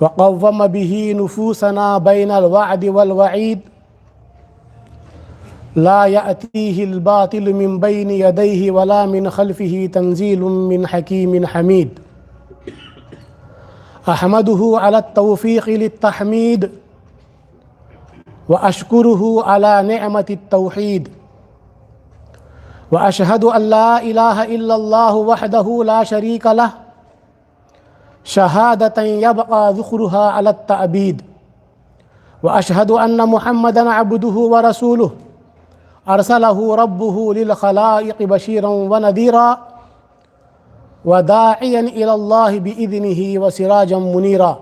وقوم به نفوسنا بين الوعد والوعيد. لا يأتيه الباطل من بين يديه ولا من خلفه تنزيل من حكيم حميد. أحمده على التوفيق للتحميد وأشكره على نعمة التوحيد. وأشهد أن لا إله إلا الله وحده لا شريك له شهادة يبقى ذخرها على التأبيد. وأشهد أن محمدا عبده ورسوله. أرسله ربه للخلائق بشيرا ونذيرا وداعيا إلى الله بإذنه وسراجا منيرا.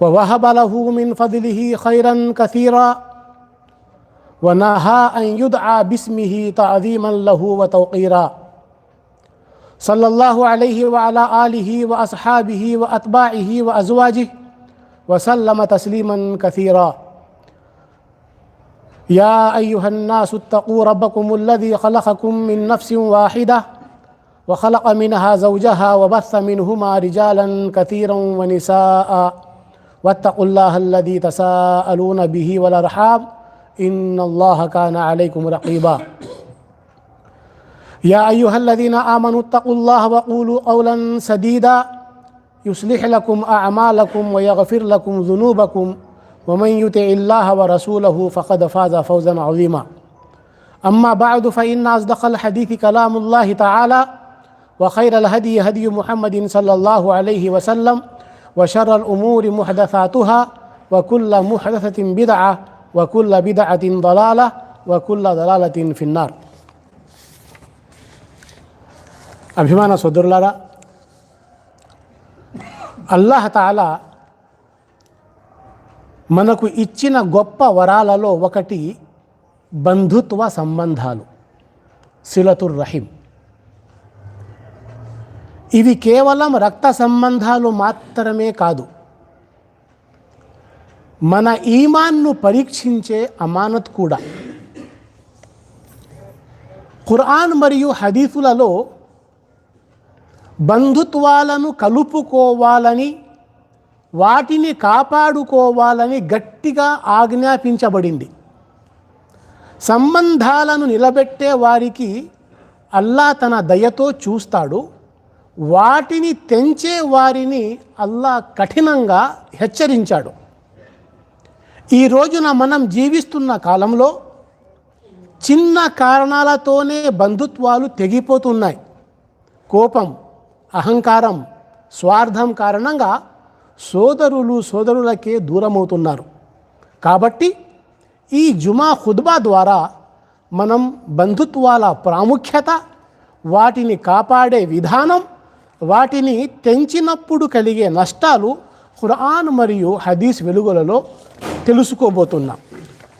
ووهب له من فضله خيرا كثيرا. ونهى أن يدعى باسمه تعظيما له وتوقيرا. صلى الله عليه وعلى آله وأصحابه وأتباعه وأزواجه وسلم تسليما كثيرا. يا أيها الناس اتقوا ربكم الذي خلقكم من نفس واحدة وخلق منها زوجها وبث منهما رجالا كثيرا ونساء. واتقوا الله الذي تساءلون به والأرحام إن الله كان عليكم رقيبا. يا أيها الذين آمنوا اتقوا الله وقولوا قولا سديدا يصلح لكم أعمالكم ويغفر لكم ذنوبكم ومن يطع الله ورسوله فقد فاز فوزا عظيما. أما بعد فإن أصدق الحديث كلام الله تعالى وخير الهدي هدي محمد صلى الله عليه وسلم وشر الأمور محدثاتها وكل محدثة بدعة وكل بدعة ضلالة وكل ضلالة في النار. అభిమాన సోదరులారా అల్లాహతాల మనకు ఇచ్చిన గొప్ప వరాలలో ఒకటి బంధుత్వ సంబంధాలు సిలతుర్ రహీం. ఇవి కేవలం రక్త సంబంధాలు మాత్రమే కాదు మన ఈమాన్ను పరీక్షించే అమానత్ కూడా. ఖురాన్ మరియు హదీఫులలో బంధుత్వాలను కలుపుకోవాలని వాటిని కాపాడుకోవాలని గట్టిగా ఆజ్ఞాపించబడింది. సంబంధాలను నిలబెట్టే వారికి అల్లా తన దయతో చూస్తాడు. వాటిని తెంచే వారిని అల్లా కఠినంగా హెచ్చరించాడు. ఈ రోజున మనం జీవిస్తున్న కాలంలో చిన్న కారణాలతోనే బంధుత్వాలు తెగిపోతున్నాయి. కోపం అహంకారం స్వార్థం కారణంగా సోదరులు సోదరులకే దూరమవుతున్నారు. కాబట్టి ఈ జుమా ఖుద్బా ద్వారా మనం బంధుత్వాల ప్రాముఖ్యత వాటిని కాపాడే విధానం వాటిని తెంచినప్పుడు కలిగే నష్టాలు ఖురాన్ మరియు హదీస్ వెలుగులలో తెలుసుకోబోతున్నాం.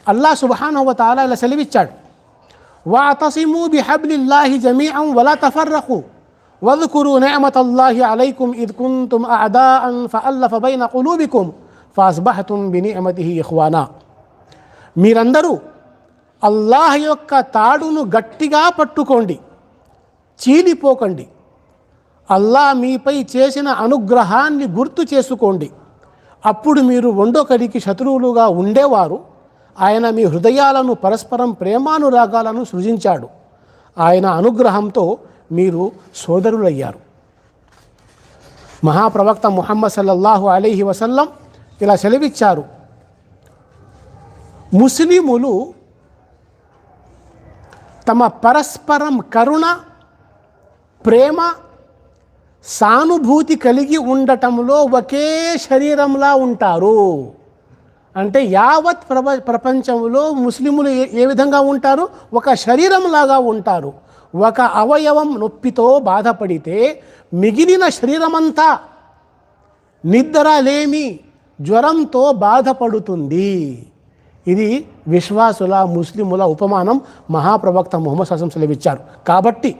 అల్లా సుబానవతాల ఇలా సెలవిచ్చాడు. వాతసిము బిహబ్లిల్లాహి జమీఅం వలా తఫర్రకు واذكروا نعمة الله عليكم إذ كنتم أعداء فألف بين قلوبكم فأصبحتم بنعمته إخوانا మీరందరూ అల్లాహ్ యొక్క తాడును గట్టిగా పట్టుకోండి చీలిపోకండి అల్లాహ్ మీపై చేసిన అనుగ్రహాన్ని గుర్తు చేసుకోండి అప్పుడు మీరు వండొకరికి శత్రువులుగా ఉండేవారు ఆయన మీ హృదయాలను పరస్పరం ప్రేమానురాగాలను సృజించాడు ఆయన అనుగ్రహంతో మీరు సోదరులయ్యారు. మహాప్రవక్త ముహమ్మద్ సల్లల్లాహు అలీహి వసల్లం ఇలా సెలవిచ్చారు. ముస్లిములు తమ పరస్పరం కరుణ ప్రేమ సానుభూతి కలిగి ఉండటంలో ఒకే శరీరంలా ఉంటారు. అంటే యావత్ ప్రప ప్రపంచంలో ముస్లిములు ఏ ఏ విధంగా ఉంటారు? ఒక శరీరంలాగా ఉంటారు. ఒక అవయవం నొప్పితో బాధపడితే మిగిలిన శరీరమంతా నిద్ర లేమి జ్వరంతో బాధపడుతుంది. ఇది విశ్వాసుల ముస్లిముల ఉపమానం మహాప్రవక్త ముహమ్మద్ ససం సెలవిచ్చారు కాబట్టి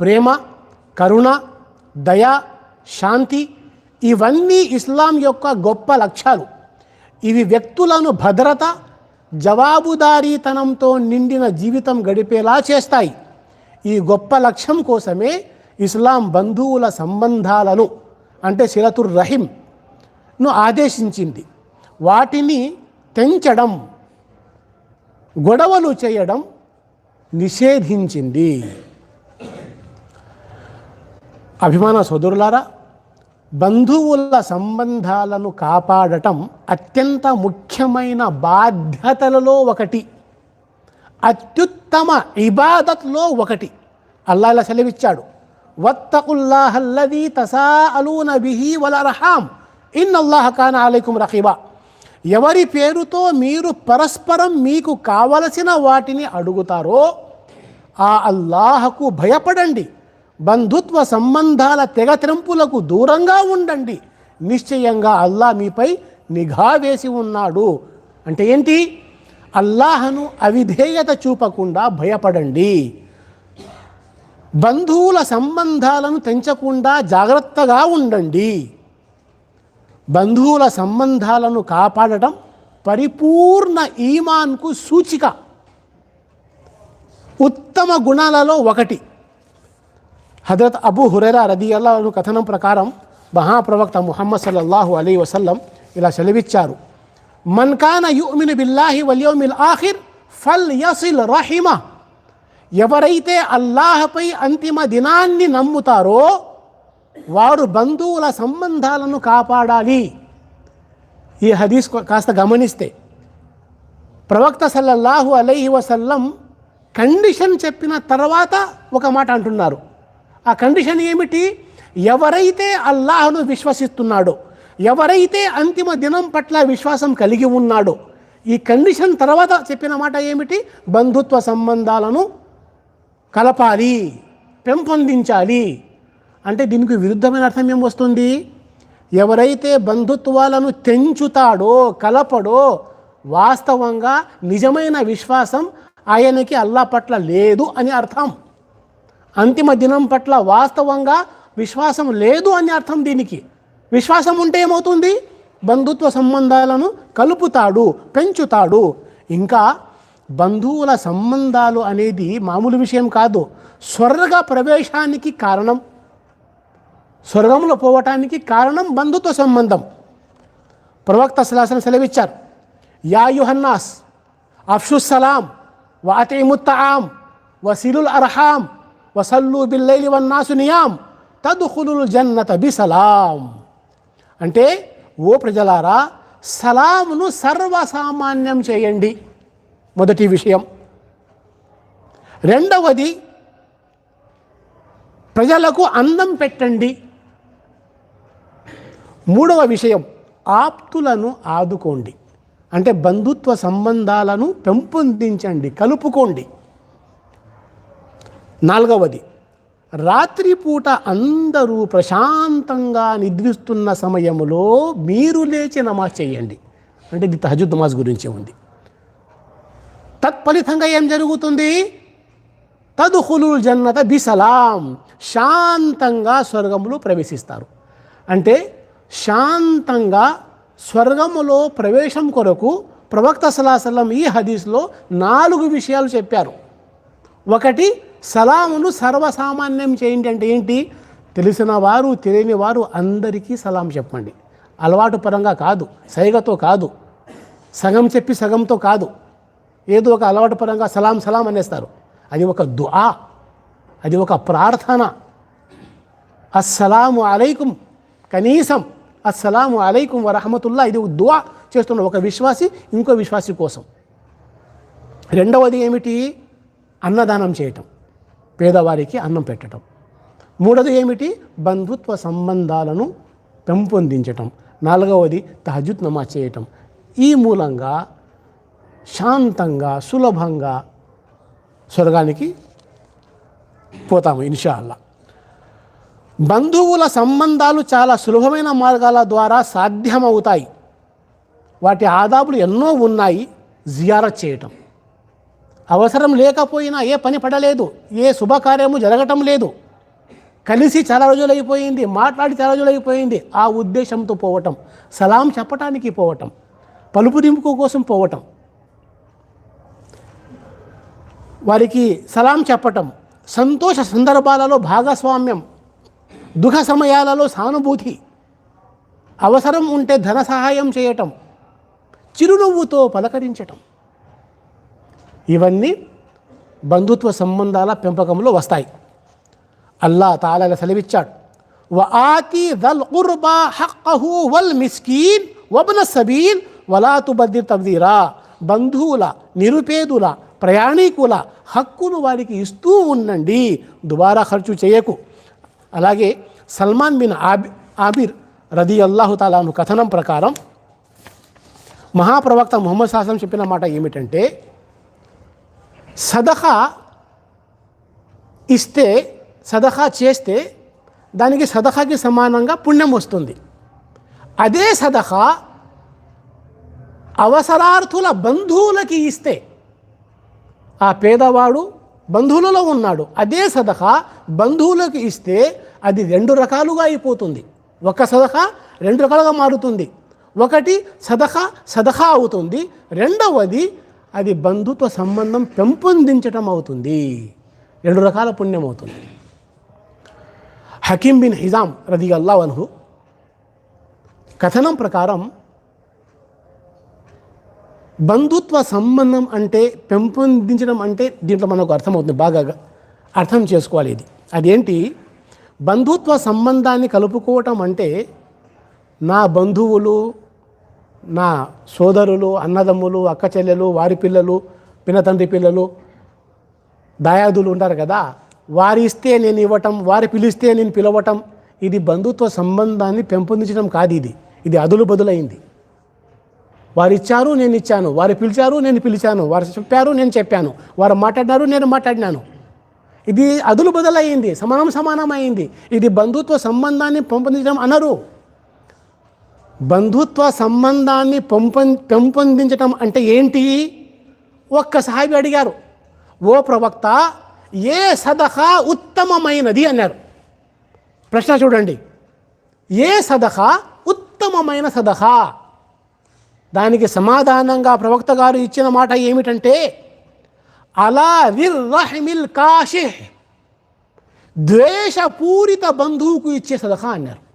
ప్రేమ కరుణ దయ శాంతి ఇవన్నీ ఇస్లాం యొక్క గొప్ప లక్ష్యాలు. ఇవి వ్యక్తులను భద్రత జవాబుదారీతనంతో నిండిన జీవితం గడిపేలా చేస్తాయి. ఈ గొప్ప లక్ష్యం కోసమే ఇస్లాం బంధువుల సంబంధాలను అంటే శిలతుర్ రహీంను ఆదేశించింది. వాటిని తెంచడం గొడవలు చేయడం నిషేధించింది. అభిమాన సోదరులారా బంధువుల సంబంధాలను కాపాడటం అత్యంత ముఖ్యమైన బాధ్యతలలో ఒకటి. అత్యుత్తమ ఇబాదత్లో ఒకటి. అల్లా ఇలా సెలవిచ్చాడు. వత్తకుల్లాహల్లదీ తసాఅలూన బిహి వల రహాం ఇన్నల్లాహ ఖాన్ అలైకుం రఖీబా ఎవరి పేరుతో మీరు పరస్పరం మీకు కావలసిన వాటిని అడుగుతారో ఆ అల్లాహకు భయపడండి. బంధుత్వ సంబంధాల తెగతెంపులకు దూరంగా ఉండండి. నిశ్చయంగా అల్లాహ్ మీపై నిఘా వేసి ఉన్నాడు. అంటే ఏంటి? అల్లాహను అవిధేయత చూపకుండా భయపడండి. బంధువుల సంబంధాలను తెంచకుండా జాగ్రత్తగా ఉండండి. బంధువుల సంబంధాలను కాపాడటం పరిపూర్ణ ఈమాన్కు సూచిక. ఉత్తమ గుణాలలో ఒకటి. హజరత్ అబూ హురైరా రది అల్లాను కథనం ప్రకారం మహాప్రవక్త ముహమ్మద్ సల్లల్లాహు అలీ వసల్లం ఇలా సెలవిచ్చారు. మన్కాన యుమిన్ బిల్లాహి వల్యోమిల్ ఆఖిర్ ఫల్ యసిల్ రహిమ ఎవరైతే అల్లాహపై అంతిమ దినాన్ని నమ్ముతారో వారు బంధువుల సంబంధాలను కాపాడాలి. ఈ హదీస్ కాస్త గమనిస్తే ప్రవక్త సల్లల్లాహు అలైహి వసల్లం కండిషన్ చెప్పిన తర్వాత ఒక మాట అంటున్నారు. ఆ కండిషన్ ఏమిటి? ఎవరైతే అల్లాహను విశ్వసిస్తున్నాడో ఎవరైతే అంతిమ దినం పట్ల విశ్వాసం కలిగి ఉన్నాడో ఈ కండిషన్ తర్వాత చెప్పిన మాట ఏమిటి? బంధుత్వ సంబంధాలను కలపాలి పెంపొందించాలి. అంటే దీనికి విరుద్ధమైన అర్థం ఏం వస్తుంది? ఎవరైతే బంధుత్వాలను తెంచుతాడో కలపడో వాస్తవంగా నిజమైన విశ్వాసం ఆయనకి అల్లా పట్ల లేదు అని అర్థం. అంతిమ దినం పట్ల వాస్తవంగా విశ్వాసం లేదు అని అర్థం దీనికి. విశ్వాసం ఉంటే ఏమవుతుంది? బంధుత్వ సంబంధాలను కలుపుతాడు పెంచుతాడు. ఇంకా బంధువుల సంబంధాలు అనేది మామూలు విషయం కాదు. స్వర్గ ప్రవేశానికి కారణం. స్వర్గంలో పోవటానికి కారణం బంధుత్వ సంబంధం. ప్రవక్త సలాసన సెలవిచ్చారు. యా యుహన్నాస్ సలాం వాతిముత్తాం వసిలుల్ అర్హాం వసల్లు బిల్లైలి వన్నాసు నియాం తదుఖులుల్ జన్నత బిసలాం. అంటే ఓ ప్రజలారా సలామును సర్వసామాన్యం చేయండి. మొదటి విషయం. రెండవది ప్రజలకు అందం పెట్టండి. మూడవ విషయం ఆప్తులను ఆదుకోండి. అంటే బంధుత్వ సంబంధాలను పెంపొందించండి కలుపుకోండి. నాలుగవది రాత్రిపూట అందరూ ప్రశాంతంగా నిద్రిస్తున్న సమయంలో మీరు లేచి నమాజ్ చేయండి. అంటే ఇది తహజుద్ నమాజ్ గురించి ఉంది. తత్ఫలితంగా ఏం జరుగుతుంది? తదుహులు జన్నత బిసలాం. శాంతంగా స్వర్గములో ప్రవేశిస్తారు. అంటే శాంతంగా స్వర్గములో ప్రవేశం కొరకు ప్రవక్త సలాసలం ఈ హదీస్లో నాలుగు విషయాలు చెప్పారు. ఒకటి సలామును సర్వసామాన్యం చేయండి అంటే ఏంటి? తెలిసిన వారు తెలియని వారు అందరికీ సలాం చెప్పండి. అలవాటు పరంగా కాదు సైగతో కాదు సగం చెప్పి సగంతో కాదు. ఏదో ఒక అలవాటు పరంగా సలాం సలాం అనేస్తారు. అది ఒక దుఆ అది ఒక ప్రార్థన. అస్సలాము అలైకుం కనీసం అస్సలాము అలైకుం వరహమతుల్లా ఇది ఒక దుఆ చేస్తున్న ఒక విశ్వాసి ఇంకో విశ్వాసి కోసం. రెండవది ఏమిటి? అన్నదానం చేయటం. పేదవారికి అన్నం పెట్టడం మూడవది ఏమిటి? బంధుత్వ సంబంధాలను పెంపొందించటం. నాలుగవది తహజుద్ నమాజ్ చేయటం. ఈ మూలంగా శాంతంగా సులభంగా స్వర్గానికి పోతాము ఇన్షాల్లా బంధువుల సంబంధాలు చాలా సులభమైన మార్గాల ద్వారా సాధ్యమవుతాయి. వాటి ఆదాబులు ఎన్నో ఉన్నాయి. జియారత్ చేయటం. అవసరం లేకపోయినా ఏ పని పడలేదు ఏ శుభకార్యము జరగటం లేదు. కలిసి చాలా రోజులు అయిపోయింది మాట్లాడి చాలా రోజులు అయిపోయింది ఆ ఉద్దేశంతో పోవటం సలాం చెప్పటానికి పోవటం పలుపురింపు కోసం పోవటం. వారికి సలాం చెప్పటం సంతోష సందర్భాలలో భాగస్వామ్యం దుఃఖ సమయాలలో సానుభూతి అవసరం ఉంటే ధన సహాయం చేయటం చిరునవ్వుతో పలకరించటం. ఇవన్నీ బంధుత్వ సంబంధాల పెంపకంలో వస్తాయి. అల్లా తాళల సెలవిచ్చాడు. వ ఆతి దల్ కుర్బా హక్కహు వల్ మిస్కీన్ వబ్న సబీల్ తబ్దీరా. బంధువుల నిరుపేదుల ప్రయాణికుల హక్కును వారికి ఇస్తూ ఉండండి. దుబారా ఖర్చు చేయకు. అలాగే సల్మాన్ బిన్ ఆబి ఆబిర్ రది అల్లాహు తాలాను కథనం ప్రకారం మహాప్రవక్త ముహమ్మద్ సాసం చెప్పిన మాట ఏమిటంటే సదహా ఇస్తే సదహా చేస్తే దానికి సదహాకి సమానంగా పుణ్యం వస్తుంది. అదే సదహా అవసరార్థుల బంధువులకి ఇస్తే ఆ పేదవాడు బంధువులలో ఉన్నాడు. అదే సదహా బంధువులకు ఇస్తే అది రెండు రకాలుగా అయిపోతుంది. ఒక సదహా రెండు రకాలుగా మారుతుంది. ఒకటి సదహా సదహా అవుతుంది. రెండవది అది బంధుత్వ సంబంధం పెంపొందించటం అవుతుంది. రెండు రకాల పుణ్యం అవుతుంది. హకీం బిన్ హిజాం రది అల్లా అన్హు కథనం ప్రకారం బంధుత్వ సంబంధం అంటే పెంపొందించడం అంటే దీంట్లో మనకు అర్థమవుతుంది. బాగా అర్థం చేసుకోవాలి ఇది. అదేంటి? బంధుత్వ సంబంధాన్ని కలుపుకోవటం అంటే నా బంధువులు నా సోదరులు అన్నదమ్ములు అక్క చెల్లెలు వారి పిల్లలు పినతండ్రి పిల్లలు దాయాదులు ఉంటారు కదా వారి ఇస్తే నేను ఇవ్వటం వారి పిలిస్తే నేను పిలవటం ఇది బంధుత్వ సంబంధాన్ని పెంపొందించడం కాదు ఇది. ఇది అదులు బదులైంది. వారు ఇచ్చారు నేను ఇచ్చాను. వారు పిలిచారు నేను పిలిచాను. వారు చెప్పారు నేను చెప్పాను. వారు మాట్లాడినారు నేను మాట్లాడినాను. ఇది అదులు బదులయ్యింది సమానం సమానమైంది. ఇది బంధుత్వ సంబంధాన్ని పెంపొందించడం అనరు. బంధుత్వ సంబంధాన్ని పెంపొం పెంపొందించటం అంటే ఏంటి? ఒక్క సాహిబి అడిగారు. ఓ ప్రవక్త ఏ సదహా ఉత్తమమైనది? అన్నారు. ప్రశ్న చూడండి. ఏ సదహా ఉత్తమమైన సదహా? దానికి సమాధానంగా ప్రవక్త గారు ఇచ్చిన మాట ఏమిటంటే అలా విర్రహిమిల్ కాషిహ్ ద్వేషపూరిత బంధువుకు ఇచ్చే సదహా అన్నారు.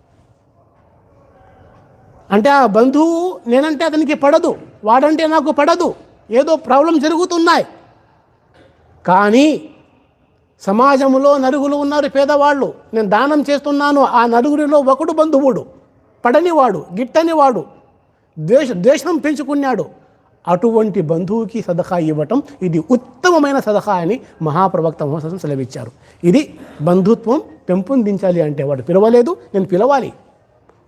అంటే ఆ బంధువు నేనంటే అతనికి పడదు వాడంటే నాకు పడదు. ఏదో ప్రాబ్లం జరుగుతున్నాయి. కానీ సమాజంలో నరుగులు ఉన్నారు పేదవాళ్ళు. నేను దానం చేస్తున్నాను. ఆ నలుగురిలో ఒకడు బంధువుడు. పడనివాడు గిట్టనివాడు. ద్వేష ద్వేషం పెంచుకున్నాడు. అటువంటి బంధువుకి సదఖా ఇవ్వటం ఇది ఉత్తమమైన సదఖా అని మహాప్రవక్త మహోత్సవం సెలవిచ్చారు. ఇది బంధుత్వం పెంపొందించాలి అంటే వాడు పిలవలేదు నేను పిలవాలి.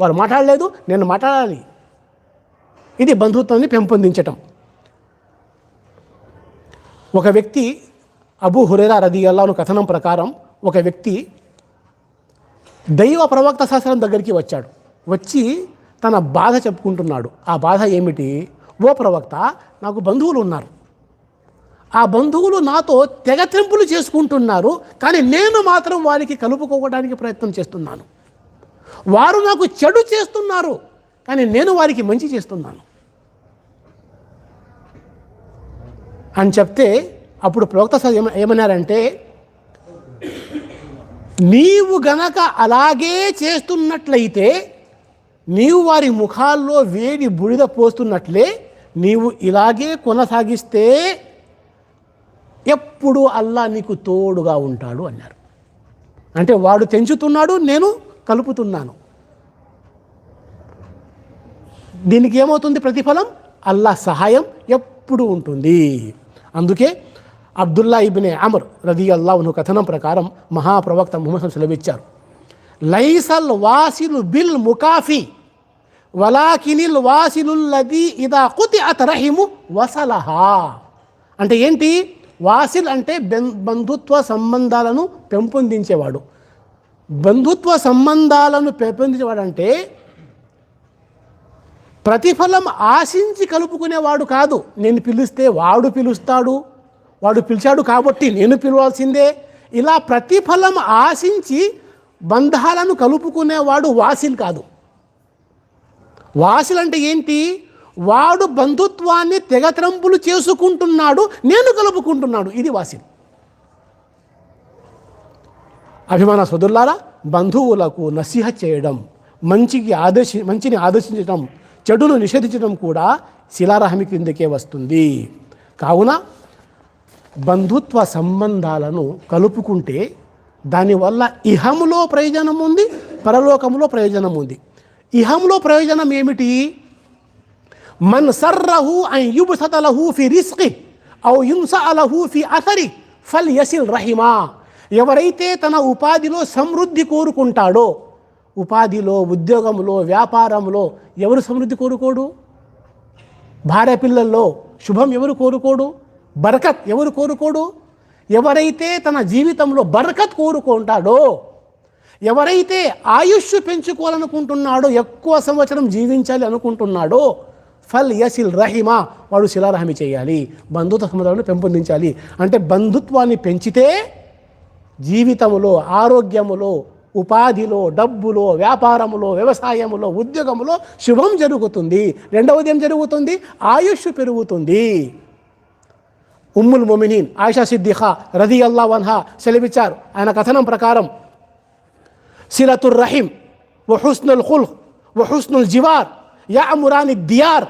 వారు మాట్లాడలేదు నేను మాట్లాడాలి. ఇది బంధుత్వాన్ని పెంపొందించటం. ఒక వ్యక్తి అబూ హురేరా రది అల్లాను కథనం ప్రకారం ఒక వ్యక్తి దైవ ప్రవక్త శాస్త్రం దగ్గరికి వచ్చాడు. వచ్చి తన బాధ చెప్పుకుంటున్నాడు. ఆ బాధ ఏమిటి? ఓ ప్రవక్త నాకు బంధువులు ఉన్నారు. ఆ బంధువులు నాతో తెగతింపులు చేసుకుంటున్నారు కానీ నేను మాత్రం వారికి కలుపుకోవడానికి ప్రయత్నం చేస్తున్నాను. వారు నాకు చెడు చేస్తున్నారు కానీ నేను వారికి మంచి చేస్తున్నాను. అని చెప్తే అప్పుడు ప్రవక్త సార్ ఏమ ఏమన్నారంటే నీవు గనక అలాగే చేస్తున్నట్లయితే నీవు వారి ముఖాల్లో వేడి బుడిద పోస్తున్నట్లే నీవు ఇలాగే కొనసాగిస్తే ఎప్పుడు అల్లా నీకు తోడుగా ఉంటాడు అన్నారు. అంటే వాడు తెంచుతున్నాడు నేను కలుపుతున్నాను. దీనికి ఏమవుతుంది ప్రతిఫలం? అల్లా సహాయం ఎప్పుడు ఉంటుంది. అందుకే అబ్దుల్లా ఇబ్నే అమర్ రది అల్లాహ్ను కథనం ప్రకారం మహాప్రవక్త ముహమ్మద్ సెలవిచ్చారు. లైసల్ వాసిలు బిల్ ముకాఫీ వలాకినిల్ వాసిలుల్లది ఇదా కుతి అతరహిము వసలహా. అంటే ఏంటి? వాసిల్ అంటే బంధుత్వ సంబంధాలను పెంపొందించేవాడు. బంధుత్వ సంబంధాలను పెంపొందించేవాడంటే ప్రతిఫలం ఆశించి కలుపుకునేవాడు కాదు. నేను పిలిస్తే వాడు పిలుస్తాడు వాడు పిలిచాడు కాబట్టి నేను పిలవాల్సిందే. ఇలా ప్రతిఫలం ఆశించి బంధాలను కలుపుకునేవాడు వాసిల్ కాదు. వాసిల్ అంటే ఏంటి? వాడు బంధుత్వాన్ని తెగత్రంపులు చేసుకుంటున్నాడు నేను కలుపుకుంటున్నాడు ఇది వాసిల్. అభిమాన సోదరులారా బంధువులకు నసిహ చేయడం మంచికి ఆదర్శి మంచిని ఆదర్శించడం చెడును నిషేధించడం కూడా శిలారహమి కిందకే వస్తుంది. కావున బంధుత్వ సంబంధాలను కలుపుకుంటే దానివల్ల ఇహములో ప్రయోజనం ఉంది పరలోకంలో ప్రయోజనం ఉంది. ఇహంలో ప్రయోజనం ఏమిటి? మన్ సర్రహు అన్ యుబ్సత లహు ఫి రిస్కి ఔ యున్స అలహు ఫి అథరి ఫల్ యసిల్ రహిమా. ఎవరైతే తన ఉపాధిలో సమృద్ధి కోరుకుంటాడో ఉపాధిలో ఉద్యోగంలో వ్యాపారంలో ఎవరు సమృద్ధి కోరుకోడు? భార్య పిల్లల్లో శుభం ఎవరు కోరుకోడు? బరకత్ ఎవరు కోరుకోడు? ఎవరైతే తన జీవితంలో బరకత్ కోరుకుంటాడో ఎవరైతే ఆయుష్ పెంచుకోవాలనుకుంటున్నాడో ఎక్కువ సంవత్సరం జీవించాలి అనుకుంటున్నాడో ఫల్ యసిల్ రహిమా వాడు శిలారహమి చేయాలి. బంధుత్వ సంబంధాలను పెంపొందించాలి. అంటే బంధుత్వాన్ని పెంచితే జీవితములో ఆరోగ్యములో ఉపాధిలో డబ్బులో వ్యాపారములో వ్యవసాయములో ఉద్యోగములో శుభం జరుగుతుంది. రెండవది ఏం జరుగుతుంది? ఆయుష్ పెరుగుతుంది. ఉమ్ముల్ మొమినీన్ ఆయిషా సిద్దిఖా రది అల్లా వన్హా సెలవిచ్చారు. ఆయన కథనం ప్రకారం సిలతుర్ రహీం వహుస్నుల్ ఖుల్ వహుస్నుల్ జివార్ యా అమురాని దియార్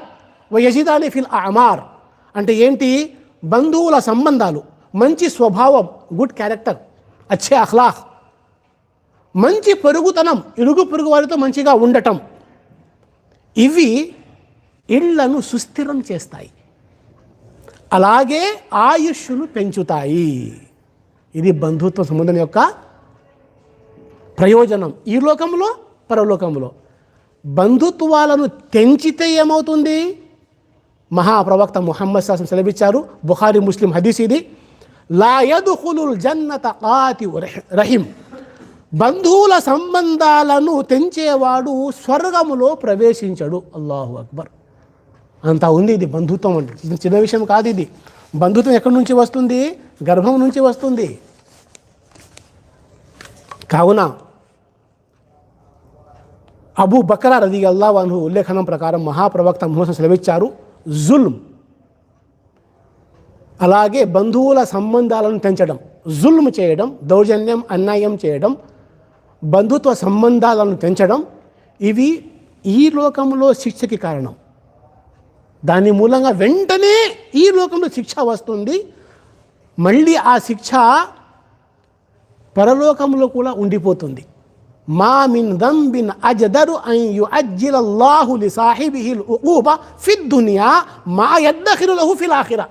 వయజిదాని ఫిల్ అమార్. అంటే ఏంటి? బంధువుల సంబంధాలు మంచి స్వభావం గుడ్ క్యారెక్టర్. అచ్చే అహ్లాహ్ మంచి పెరుగుతనం ఇరుగు పొరుగు వారితో మంచిగా ఉండటం. ఇవి ఇళ్ళను సుస్థిరం చేస్తాయి. అలాగే ఆయుష్ను పెంచుతాయి. ఇది బంధుత్వ సంబంధం యొక్క ప్రయోజనం. ఈ లోకంలో పరలోకంలో. బంధుత్వాలను తెంచితే ఏమవుతుంది? మహాప్రవక్త ముహమ్మద్ శాసం సెలవిచ్చారు. బుహారి ముస్లిం హదీస్ ఇది. లాయదుహులుల్ జన్నత కాతి రహిం బంధువుల సంబంధాలను తెంచేవాడు స్వర్గములో ప్రవేశించడు. అల్లాహు అక్బర్. అంతా ఉంది ఇది బంధుత్వం అంటే ఇది చిన్న విషయం కాదు ఇది. బంధుత్వం ఎక్కడి నుంచి వస్తుంది? గర్భం నుంచి వస్తుంది. కావున అబూ బకరా రది అల్లాహను ఉల్లేఖనం ప్రకారం మహాప్రవక్త ముహమ్మద్ సెలవిచ్చారు జుల్మ్ అలాగే బంధువుల సంబంధాలను పెంచడం జుల్మ్ చేయడం దౌర్జన్యం అన్యాయం చేయడం బంధుత్వ సంబంధాలను పెంచడం ఇవి ఈ లోకంలో శిక్షకి కారణం. దాని మూలంగా వెంటనే ఈ లోకంలో శిక్ష వస్తుంది. మళ్ళీ ఆ శిక్ష పరలోకంలో కూడా ఉండిపోతుంది. మా మిన్ దంబిన్ అజదరు అన్ యుఅజ్జిల అల్లాహు లి ఫిద్ దునియా మా యద్దఖిరు లహు ఫిల్ ఆఖిరా.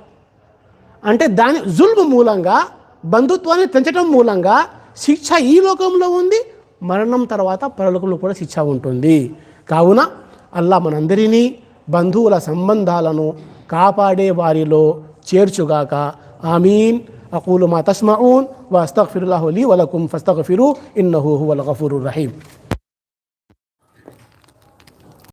అంటే దాని జుల్ము మూలంగా బంధుత్వాన్ని పెంచడం మూలంగా శిక్ష ఈ లోకంలో ఉంది మరణం తర్వాత పరలోకంలో కూడా శిక్ష ఉంటుంది. కావున అల్లా మనందరినీ బంధువుల సంబంధాలను కాపాడే వారిలో చేర్చుగాక. ఆమీన్. అకూలు మా తస్మఊన్ వస్తగ్ఫిరుల్లాహు లీ వలకుం ఫస్తఫిరు ఇన్నహు వలకఫురు రహీం.